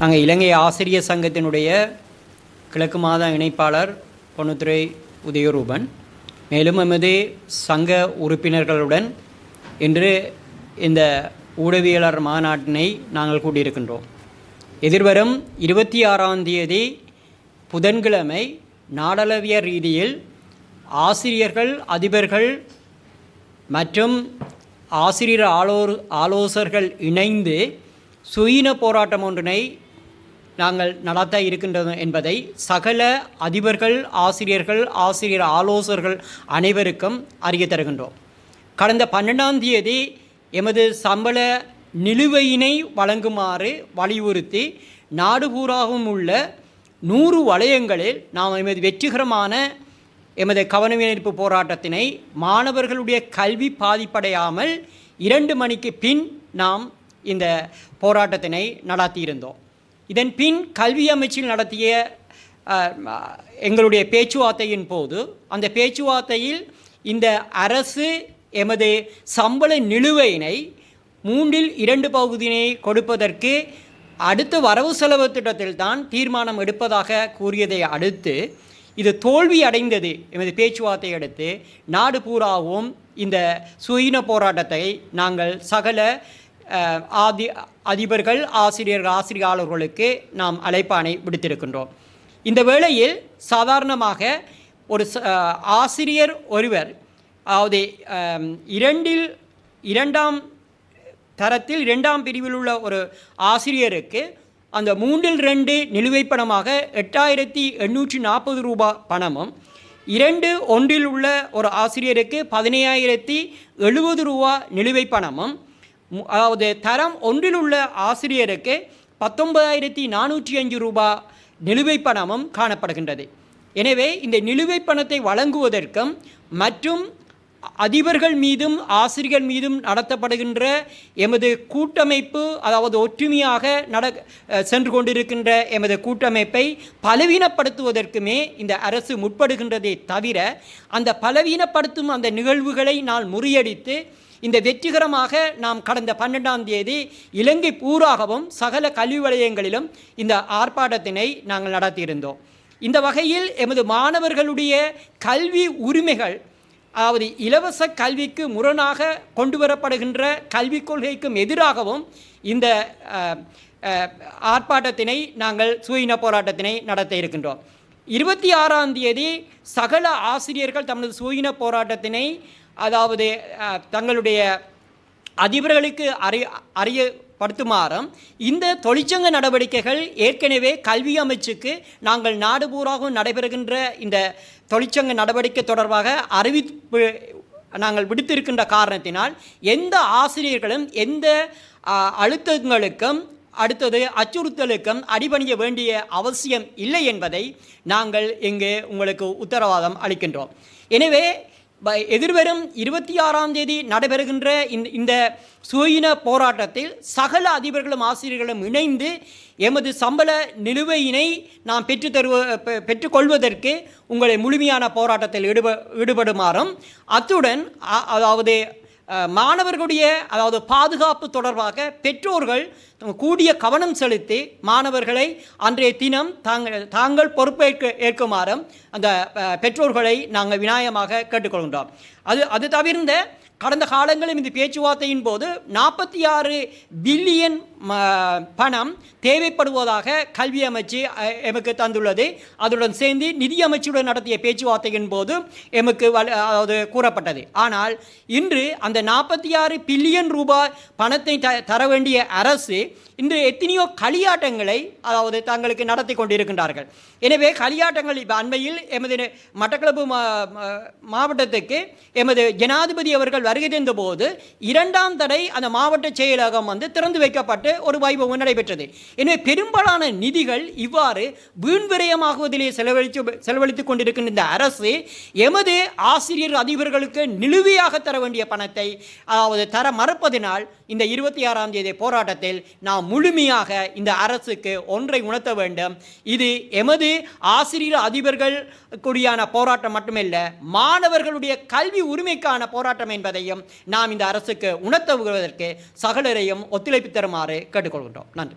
நாங்கள் இலங்கை ஆசிரியர் சங்கத்தினுடைய கிழக்கு மாத இணைப்பாளர் பொன்னுத்துறை உதயரூபன். மேலும் எமது சங்க உறுப்பினர்களுடன் இன்று இந்த ஊடகவியலர் மாநாட்டினை நாங்கள் கூட்டியிருக்கின்றோம் எதிர்வரும் இருபத்தி ஆறாம் தேதி புதன்கிழமை நாடளவிய ரீதியில் ஆசிரியர்கள் அதிபர்கள் மற்றும் ஆசிரியர் ஆலோ ஆலோசகர்கள் இணைந்து சுயின போராட்டம் ஒன்றினை நாங்கள் நடத்த இருக்கின்றோம் என்பதை சகல அதிபர்கள் ஆசிரியர்கள் ஆசிரியர் ஆலோசகர்கள் அனைவருக்கும் அறிய தருகின்றோம். கடந்த பன்னெண்டாம் தேதி எமது சம்பள நிலுவையினை வழங்குமாறு வலியுறுத்தி நாடு பூராகவும் உள்ள நூறு வலயங்களில் நாம் எமது வெற்றிகரமான எமது கவனவியர்ப்பு போராட்டத்தினை மாணவர்களுடைய கல்வி பாதிப்படையாமல் இரண்டு மணிக்கு பின் நாம் இந்த போராட்டத்தினை நடத்தியிருந்தோம். இதன் பின் கல்வி அமைச்சில் நடத்திய எங்களுடைய பேச்சுவார்த்தையின் போது அந்த பேச்சுவார்த்தையில் இந்த அரசு எமது சம்பள நிலுவையினை மூன்றில் இரண்டு பகுதியினை கொடுப்பதற்கு அடுத்த வரவு செலவு திட்டத்தில் தான் தீர்மானம் எடுப்பதாக கூறியதை அடுத்து இது தோல்வி அடைந்தது எமது பேச்சுவார்த்தை அடுத்து நாடு பூராவும் இந்த சுயின போராட்டத்தை நாங்கள் சகல ஆதி அதிபர்கள் ஆசிரியர்கள் ஆசிரியாளர்களுக்கு நாம் அழைப்பானை விடுத்திருக்கின்றோம். இந்த வேளையில் சாதாரணமாக ஒரு ச- ஆசிரியர் ஒருவர் அதாவது இரண்டில் இரண்டாம் தரத்தில் இரண்டாம் பிரிவில் உள்ள ஒரு ஆசிரியருக்கு அந்த மூன்றில் ரெண்டு நிலுவைப் பணமாக எட்டாயிரத்தி எண்ணூற்றி நாற்பது ரூபாய் பணமும் இரண்டு ஒன்றில் உள்ள ஒரு ஆசிரியருக்கு பதினையாயிரத்தி எழுபது ரூபா நிலுவைப் பணமும் அதாவது தரம் ஒன்றில் உள்ள ஆசிரியருக்கு பத்தொன்பதாயிரத்தி நானூற்றி அஞ்சு ரூபாய் நிலுவை பணமும் காணப்படுகின்றது. எனவே இந்த நிலுவை பணத்தை வழங்குவதற்கும் மற்றும் அதிபர்கள் மீதும் ஆசிரியர்கள் மீதும் நடத்தப்படுகின்ற எமது கூட்டமைப்பு அதாவது ஒற்றுமையாக நட சென்று கொண்டிருக்கின்ற எமது கூட்டமைப்பை பலவீனப்படுத்துவதற்குமே இந்த அரசு முற்படுகின்றதே தவிர அந்த பலவீனப்படுத்தும் அந்த நிகழ்வுகளை நான் முறியடித்து இந்த வெற்றிகரமாக நாம் கடந்த பன்னெண்டாம் தேதி இலங்கை பூராகவும் சகல கல்வி வலயங்களிலும் இந்த ஆர்ப்பாட்டத்தினை நாங்கள் நடத்தியிருந்தோம். இந்த வகையில் எமது மாணவர்களுடைய கல்வி உரிமைகள் அதாவது இலவச கல்விக்கு முரணாக கொண்டு வரப்படுகின்ற கல்விக் கொள்கைக்கும் எதிராகவும் இந்த ஆர்ப்பாட்டத்தினை நாங்கள் சுயின போராட்டத்தினை நடத்த இருக்கின்றோம். இருபத்தி ஆறாம் தேதி சகல ஆசிரியர்கள் தமது சுயின போராட்டத்தினை அதாவது தங்களுடைய அதிபர்களுக்கு அறி படுத்துமாறும் இந்த தொழிற்சங்க நடவடிக்கைகள் ஏற்கனவே கல்வி அமைச்சுக்கு நாங்கள் நாடு பூராகவும் நடைபெறுகின்ற இந்த தொழிற்சங்க நடவடிக்கை தொடர்பாக அறிவிப்பு நாங்கள் விடுத்திருக்கின்ற காரணத்தினால் எந்த ஆசிரியர்களும் எந்த அழுத்தங்களுக்கும் அடுத்தது அச்சுறுத்தலுக்கும் அடிபணிய வேண்டிய அவசியம் இல்லை என்பதை நாங்கள் இங்கு உங்களுக்கு உத்தரவாதம் அளிக்கின்றோம். எனவே எதிர்வரும் இருபத்தி ஆறாம் தேதி நடைபெறுகின்ற இந்த இந்த சுயின போராட்டத்தில் சகல அதிபர்களும் ஆசிரியர்களும் இணைந்து எமது சம்பள நிலுவையினை நாம் பெற்று தருவ பெ- பெற்றுக்கொள்வதற்கு உங்களை முழுமையான போராட்டத்தில் ஈடுப ஈடுபடுமாறும் அத்துடன் அதாவது மாணவர்களுடைய அதாவது பாதுகாப்பு தொடர்பாக பெற்றோர்கள் கூடிய கவனம் செலுத்தி மாணவர்களை அன்றைய தினம் தாங்கள் தாங்கள் பொறுப்பேற்க ஏற்குமாறும் அந்த பெற்றோர்களை நாங்கள் விநாயகமாக கேட்டுக்கொள்கின்றோம். அது அது தவிர்ந்த கடந்த காலங்களில் இந்த பேச்சுவார்த்தையின் போது நாற்பத்தி ஆறு பில்லியன் பணம் தேவைப்படுவதாக கல்வி அமைச்சு எமக்கு தந்துள்ளது. அதுடன் சேர்ந்து நிதி அமைச்சுடன் நடத்திய பேச்சுவார்த்தையின் போது எமக்கு அதாவது கூறப்பட்டது. ஆனால் இன்று அந்த நாற்பத்தி ஆறு பில்லியன் ரூபாய் பணத்தை த தர வேண்டிய அரசு இன்று எத்தனையோ களியாட்டங்களை அதாவது தங்களுக்கு நடத்தி கொண்டிருக்கின்றார்கள். எனவே களியாட்டங்கள் இப்போ அண்மையில் எமது மட்டக்களப்பு மா மாவட்டத்துக்கு எமது ஜனாதிபதி அவர்கள் வருகை தந்தபோது இரண்டாம் தடை அந்த மாவட்ட செயலகம் வந்து திறந்து வைக்கப்பட்டு ஒரு வைபவம் நடைபெற்றது எனவே பெரும்பாலான நிதிகள் இவ்வாறு வீண் விரயமாகுவதிலே செலவழித்து செலவழித்துக் கொண்டிருக்கின்ற இந்த அரசு எமது ஆசிரியர் அதிபர்களுக்கு நிலுவையாக தர வேண்டிய பணத்தை அதாவது தர மறுப்பதினால் இந்த இருபத்தி ஆறாம் தேதி போராட்டத்தில் நாம் முழுமையாக இந்த அரசுக்கு ஒன்றை உணர்த்த வேண்டும். இது எமது ஆசிரியர் அதிபர்கள் கூடியான போராட்டம் மட்டுமல்ல மாணவர்களுடைய கல்வி உரிமைக்கான போராட்டம் என்பதையும் நாம் இந்த அரசுக்கு உணர்த்துவதற்கு சகலரையும் ஒத்துழைப்பு தருமாறு கேட்டுக்கொள்கின்றோம். நன்றி.